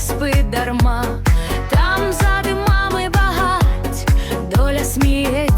не спи дарма, там за димами багать, доля сміє.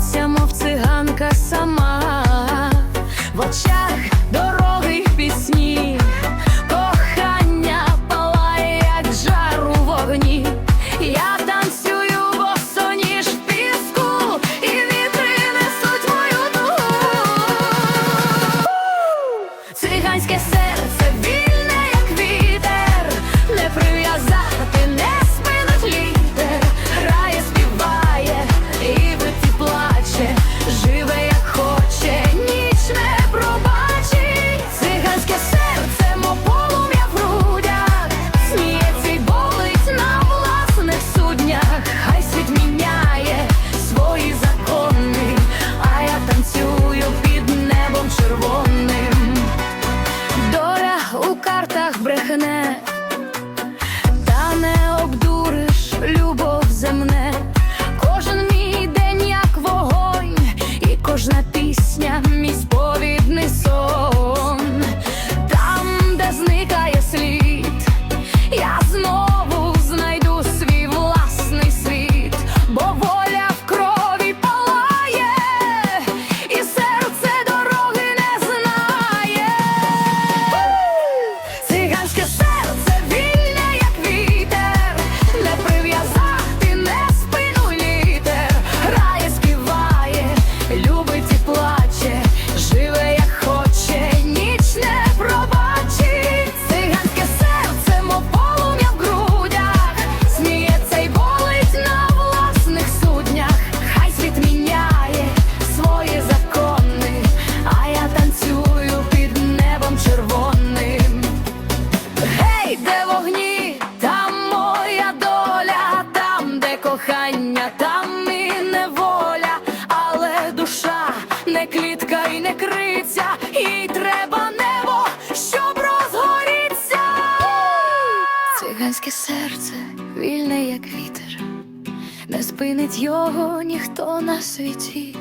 Козацьке серце вільне, як вітер, не спинить його ніхто на світі,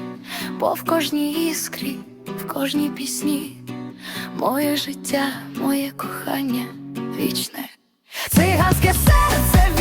бо в кожній іскрі, в кожній пісні, моє життя, моє кохання вічне, циганське серце.